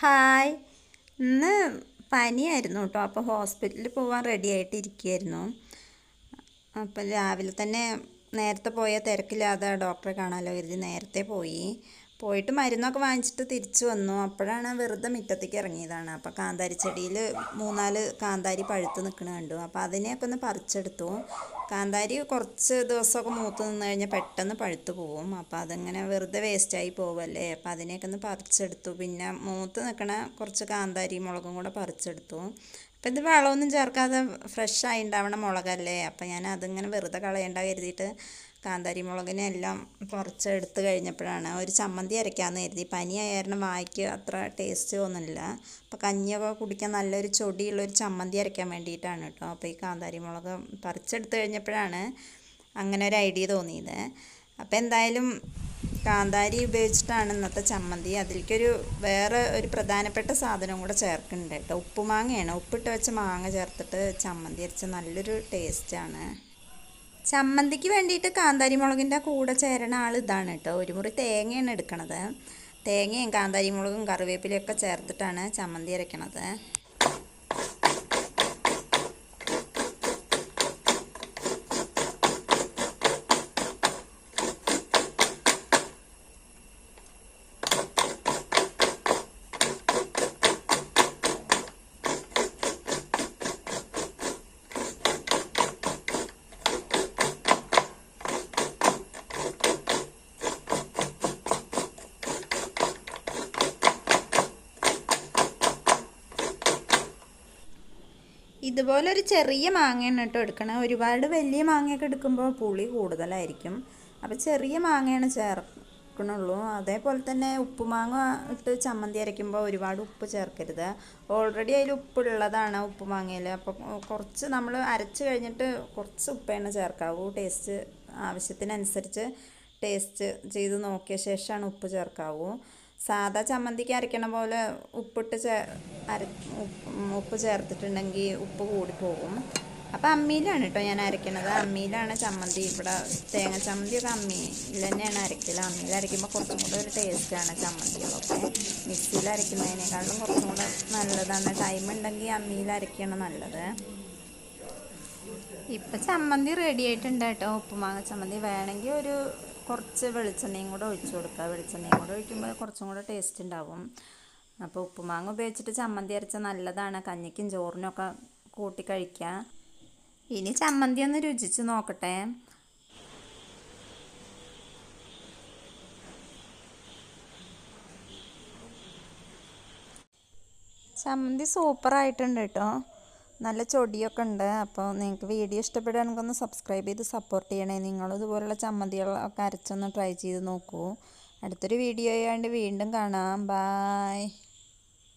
Hi. ഇന്ന് പനിയായിരുന്നു കേട്ടോ. അപ്പോൾ ഹോസ്പിറ്റലിൽ പോകാൻ റെഡി ആയിട്ട് ഇരിക്കുകയായിരുന്നു അപ്പം രാവിലെ തന്നെ നേരത്തെ പോയ തിരക്കില്ലാതെ ഡോക്ടറെ കാണാമല്ലോ കരുതി നേരത്തെ പോയി. പോയിട്ട് മരുന്നൊക്കെ വാങ്ങിച്ചിട്ട് തിരിച്ചു വന്നു. അപ്പോഴാണ് വെറുതെ മുറ്റത്തേക്ക് ഇറങ്ങിയതാണ്. അപ്പോൾ കാന്താരി ചെടിയിൽ മൂന്നാൽ കാന്താരി പഴുത്ത് നിൽക്കണ കണ്ടു. അപ്പോൾ അതിനെയൊക്കെ ഒന്ന് പറിച്ചെടുത്തു. കാന്താരി കുറച്ച് ദിവസമൊക്കെ മൂത്ത് നിന്ന് കഴിഞ്ഞാൽ പെട്ടെന്ന് പഴുത്ത് പോവും. അപ്പോൾ അതിങ്ങനെ വെറുതെ വേസ്റ്റായി പോവല്ലേ? അപ്പോൾ അതിനെയൊക്കെ ഒന്ന് പറിച്ചെടുത്തു. പിന്നെ മൂത്ത് നിൽക്കണ കുറച്ച് കാന്താരി മുളകും കൂടെ പറിച്ചെടുത്തു. അപ്പം ഇത് വളമൊന്നും ചേർക്കാതെ ഫ്രഷ് ഉണ്ടാവണ മുളകല്ലേ? അപ്പം ഞാൻ അതിങ്ങനെ വെറുതെ കളയണ്ട കരുതിയിട്ട് കാന്താരി മുളകിനെ എല്ലാം കുറച്ച് എടുത്ത് കഴിഞ്ഞപ്പോഴാണ് ഒരു ചമ്മന്തി അരയ്ക്കാമെന്ന് കരുതി. പനി കാരണം വായിക്ക് അത്ര ടേസ്റ്റ് ഒന്നുമില്ല. അപ്പോൾ കഞ്ഞിയൊക്കെ കുടിക്കാൻ നല്ലൊരു ചൊടിയുള്ള ഒരു ചമ്മന്തി അരയ്ക്കാൻ വേണ്ടിയിട്ടാണ് കേട്ടോ. അപ്പോൾ ഈ കാന്താരി മുളക് പറിച്ചെടുത്ത് കഴിഞ്ഞപ്പോഴാണ് അങ്ങനെ ഒരു ഐഡിയ തോന്നിയത്. അപ്പോൾ എന്തായാലും കാന്താരി ഉപയോഗിച്ചിട്ടാണ് ഇന്നത്തെ ചമ്മന്തി. അതിലേക്കൊരു വേറെ ഒരു പ്രധാനപ്പെട്ട സാധനം കൂടെ ചേർക്കുന്നുണ്ട് കേട്ടോ. ഉപ്പുമാങ്ങയാണ് ഉപ്പിട്ട് വെച്ച മാങ്ങ ചേർത്തിട്ട് ചമ്മന്തി അരച്ച നല്ലൊരു ടേസ്റ്റാണ്. ചമ്മന്തിക്ക് വേണ്ടിയിട്ട് കാന്താരി മുളകിന്റെ കൂടെ ചേരണ ആൾ ഇതാണ് കേട്ടോ. ഒരു മുറി തേങ്ങയാണ് എടുക്കണത്. തേങ്ങയും കാന്താരി മുളകും കറിവേപ്പിലയൊക്കെ ചേർത്തിട്ടാണ് ചമ്മന്തി അരയ്ക്കണത് ഇതുപോലെ ഒരു ചെറിയ മാങ്ങയാണ് കേട്ടോ എടുക്കണം. ഒരുപാട് വലിയ മാങ്ങയൊക്കെ എടുക്കുമ്പോൾ പുളി കൂടുതലായിരിക്കും. അപ്പോൾ ചെറിയ മാങ്ങയാണ് ചേർക്കണുള്ളൂ. അതേപോലെ തന്നെ ഉപ്പുമാങ്ങ ഇട്ട് ചമ്മന്തി അരയ്ക്കുമ്പോൾ ഒരുപാട് ഉപ്പ് ചേർക്കരുത്. ഓൾറെഡി അതിൽ ഉപ്പുള്ളതാണ് ഉപ്പുമാങ്ങയിൽ അപ്പോൾ കുറച്ച് നമ്മൾ അരച്ച് കഴിഞ്ഞിട്ട് കുറച്ച് ഉപ്പേണ് ചേർക്കാവൂ. ടേസ്റ്റ് ആവശ്യത്തിനനുസരിച്ച് ടേസ്റ്റ് ചെയ്ത് നോക്കിയ ശേഷമാണ് ഉപ്പ് ചേർക്കാവൂ. സാധാ ചമ്മന്തിക്ക് അരയ്ക്കണ പോലെ ഉപ്പിട്ട് ചേ അര ഉപ്പ് ചേർത്തിട്ടുണ്ടെങ്കിൽ ഉപ്പ് കൂടിപ്പോകും അപ്പോൾ അമ്മിയിലാണ് കേട്ടോ ഞാൻ അരയ്ക്കണത് അമ്മിയിലാണ് ചമ്മന്തി. ഇവിടെ തേങ്ങ ചമ്മന്തിയൊക്കെ അമ്മിയിൽ തന്നെയാണ് അരയ്ക്കൽ അമ്മിയിൽ അരയ്ക്കുമ്പോൾ കുറച്ചും കൂടെ ഒരു ടേസ്റ്റാണ് ചമ്മന്തികളൊക്കെ. മിക്സിയിൽ അരയ്ക്കുന്നതിനേക്കാളും കുറച്ചും കൂടെ നല്ലതാണ്. ടൈം ഉണ്ടെങ്കിൽ അമ്മിയിൽ അരയ്ക്കുകയാണ് നല്ലത്. ഇപ്പം ചമ്മന്തി റെഡി ആയിട്ടുണ്ട് കേട്ടോ. ഉപ്പുമാങ്ങ ചമ്മന്തി. വേണമെങ്കിൽ ഒരു കുറച്ച് വെളിച്ചെണ്ണയും കൂടെ ഒഴിച്ചു കൊടുക്കുക വെളിച്ചെണ്ണയും കൂടെ ഒഴിക്കുമ്പോൾ കുറച്ചും കൂടെ ടേസ്റ്റ് ഉണ്ടാവും. അപ്പോൾ ഉപ്പുമാങ്ങ ഉപയോഗിച്ചിട്ട് ചമ്മന്തി അരച്ച നല്ലതാണ്. കഞ്ഞിക്കും ചോറിനൊക്കെ കൂട്ടി കഴിക്കുക ഇനി ചമ്മന്തി ഒന്ന് രുചിച്ച് നോക്കട്ടെ. ചമ്മന്തി സൂപ്പറായിട്ടുണ്ട് കേട്ടോ. നല്ല ചൊടിയൊക്കെ ഉണ്ട്. അപ്പോൾ നിങ്ങൾക്ക് വീഡിയോ ഇഷ്ടപ്പെടുകയാണെങ്കിൽ ഒന്ന് സബ്സ്ക്രൈബ് ചെയ്ത് സപ്പോർട്ട് ചെയ്യണേ. നിങ്ങൾ ഇതുപോലുള്ള ചമ്മന്തികളൊക്കെ അരച്ചൊന്ന് ട്രൈ ചെയ്ത് നോക്കൂ. അടുത്തൊരു വീഡിയോ ആയതുകൊണ്ട് വീണ്ടും കാണാം. ബായ്